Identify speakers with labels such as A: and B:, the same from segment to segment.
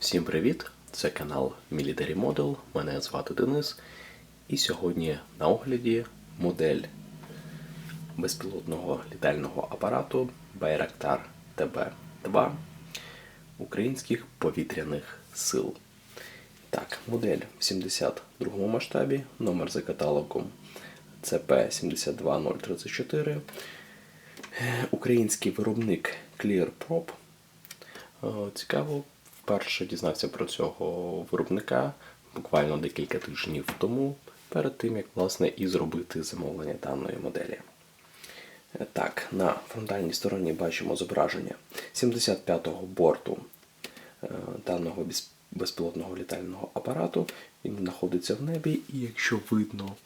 A: Всім привіт! Це канал Military Model. Мене звати Денис. І сьогодні на огляді модель безпілотного літального апарату Байрактар ТБ-2 українських повітряних сил. Так, модель в 72 масштабі, номер за каталогом CP 72034. Е, Український виробник ClearProp. Е, Цікаво, вперше дізнався про цього виробника буквально декілька тижнів тому, перед тим як власне і зробити замовлення даної моделі. Е, Так, на фронтальній стороні бачимо зображення 75-го борту е, даного безпілотного літального апарату. Він знаходиться в небі, і якщо видно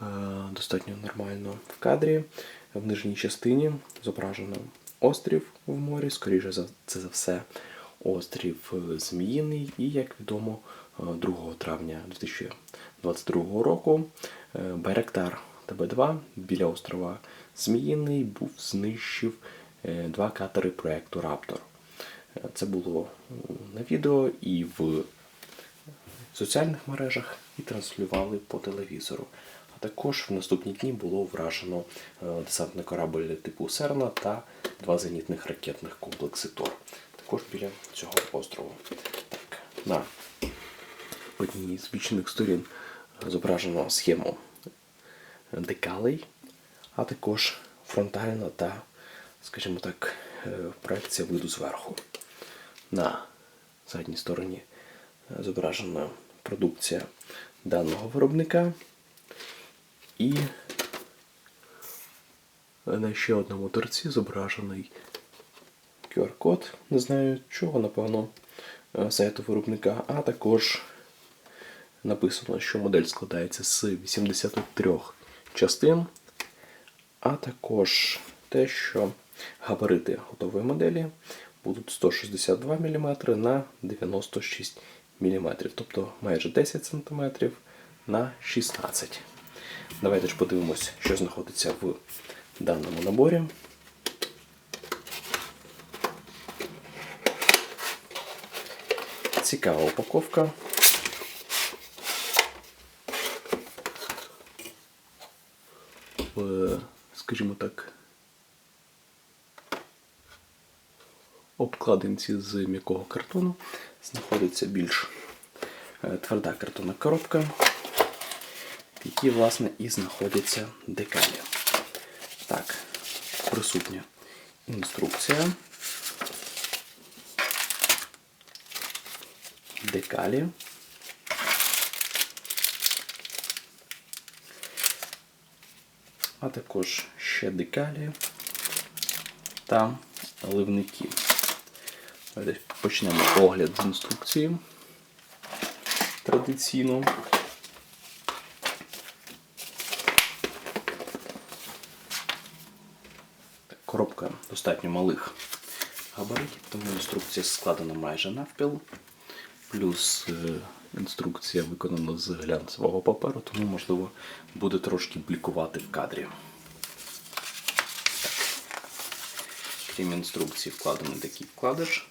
A: е, достатньо нормально в кадрі, в нижній частині зображено острів в морі, скоріше за це за все, острів е, Зміїний, і, як відомо, е, 2 травня 2022 року е, Байрактар ТБ-2 біля острова Зміїний був знищив е, два катери проекту Раптор. Е, Це було на відео і в соціальних мережах і транслювали по телевізору. А також в наступні дні було вражено е, десантний корабль типу Серна та два зенітних ракетних комплекси Тор. Також біля цього острову. Так, на одній з бічних сторін зображено схему декалей, а також фронтальна та, скажімо так, е, проекція виду зверху. На задній стороні зображена продукція даного виробника. І на ще одному торці зображений QR-код, не знаю чого, напевно, е, сайту виробника, а також написано, що модель складається з 83 частин, а також те, що габарити готової моделі будуть 162 мм на 96 мм, тобто майже 10 см на 16 Давайте ж подивимось, що знаходиться в даному наборі. Цікава упаковка. Скажімо так, обкладинці з м'якого картону знаходиться більш е, тверда картонна коробка, в якій, власне, і знаходяться декалі. Так, присутня інструкція. Декалі. А також ще декалі та ливники. Давайте Почнемо огляд з інструкції традиційно. Коробка достатньо малих габаритів, тому інструкція складена майже навпіл. Плюс е, інструкція виконана з глянцевого паперу, тому, можливо, буде трошки блікувати в кадрі. Крім інструкції, вкладений такий вкладиш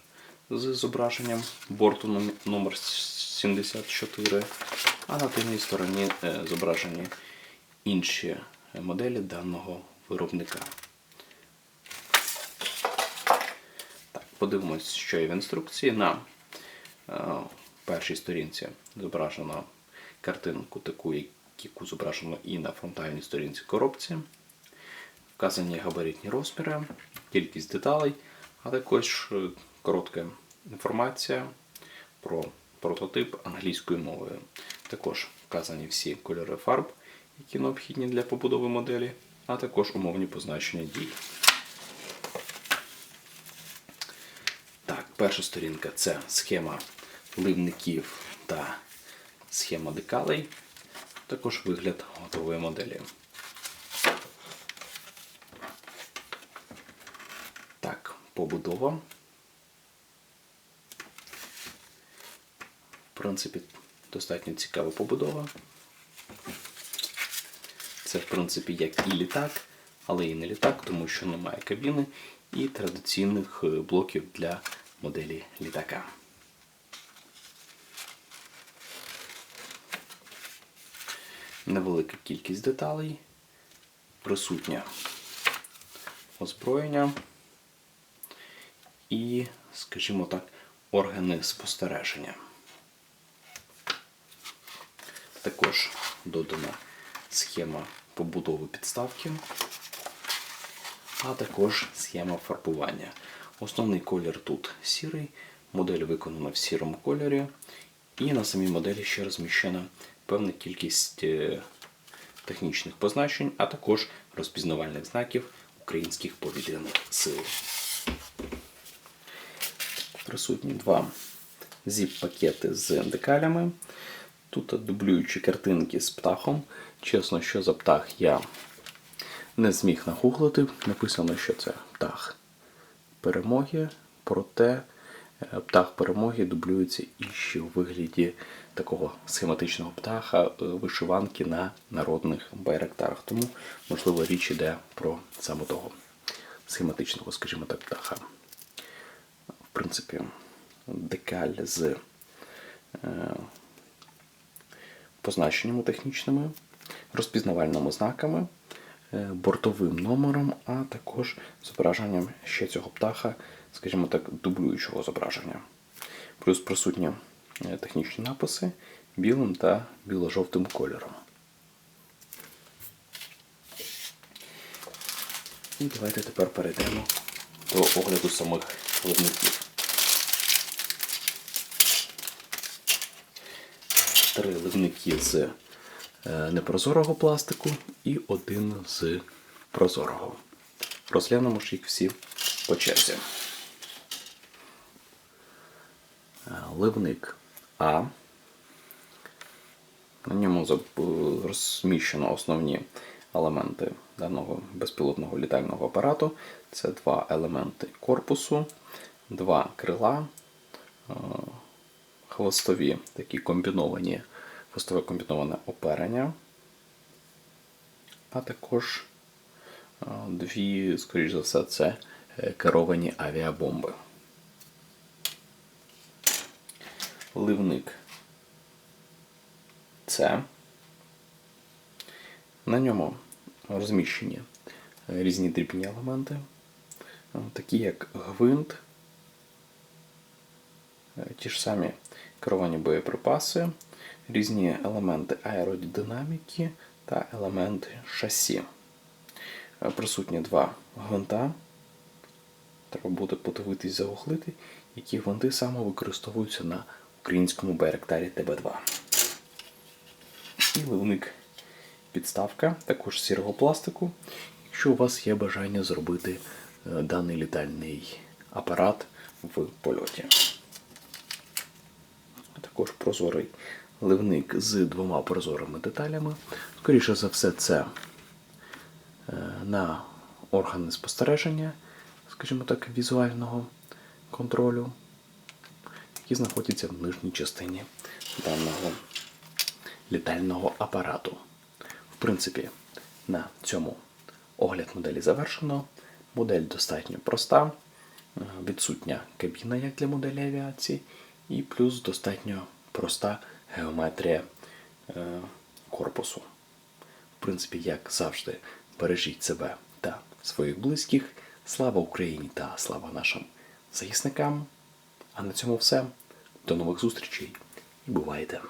A: з зображенням борту номер 74, а на тильній стороні е, зображені інші моделі даного виробника. Так, подивимось, що є в інструкції. На першій сторінці зображено картинку, таку, яку зображено і на фронтальній сторінці коробці. Вказані габаритні розміри, кількість деталей, а також е, коротка інформація про прототип англійською мовою. Також вказані всі кольори фарб, які необхідні для побудови моделі, а також умовні позначення дій. Так, перша сторінка це схема ливників та схема декалей, також вигляд готової моделі. Так, побудова. В принципі, достатньо цікава побудова. Це, в принципі, як і літак, але і не літак, тому що немає кабіни і традиційних е, блоків для моделі літака. Невелика кількість деталей, присутнє озброєння і, скажімо так, органи спостереження. Також додана схема побудови підставки, а також схема фарбування. Основний колір тут сірий, модель виконана в сірому кольорі, і на самій моделі ще розміщена певна кількість е, технічних позначень, а також розпізнавальних знаків українських повітряних сил. Присутні два зіп-пакети з декалями. Тут дублюючі картинки з птахом. Чесно, що за птах я не зміг нагуглити. Написано, що це птах перемоги, проте птах перемоги дублюється і ще у вигляді такого схематичного птаха е, вишиванки на народних байрактарах. Тому, можливо, річ іде про саме того схематичного, скажімо так, птаха. В принципі, декаль з е, позначеннями технічними, розпізнавальними знаками, е, бортовим номером, а також зображенням ще цього птаха, скажімо так, дублюючого зображення. Плюс присутні е, технічні написи білим та біло-жовтим кольором. І давайте тепер перейдемо до огляду самих ливників. Три ливники з е, непрозорого пластику і один з прозорого. Розглянемо ж їх всі по черзі. Е, Ливник А. На ньому розміщено основні елементи даного безпілотного літального апарату. Це два елементи корпусу, два крила, е, хвостові такі комбіновані, хвостове комбіноване оперення, а також дві, скоріш за все, це е, керовані авіабомби. Ливник С. На ньому розміщені різні дрібні елементи, е, такі як гвинт, е, ті ж самі керовані боєприпаси, різні елементи аеродинаміки та елементи шасі. Е, Присутні два гвинта. Треба буде подивитись загуглити, які гвинти саме використовуються на українському байрактарі ТБ2. І ливник підставка, також сірого пластику, якщо у вас є бажання зробити е, даний літальний апарат в польоті. Також прозорий ливник з двома прозорими деталями. Скоріше за все, це е, на органи спостереження, скажімо так, візуального контролю, які знаходяться в нижній частині даного літального апарату. В принципі, на цьому огляд моделі завершено. Модель достатньо проста, е, відсутня кабіна, як для моделі авіації, і плюс достатньо проста геометрія е, корпусу. В принципі, як завжди, бережіть себе та своїх близьких. Слава Україні та слава нашим захисникам. А на цьому все. До нових зустрічей і бувайте!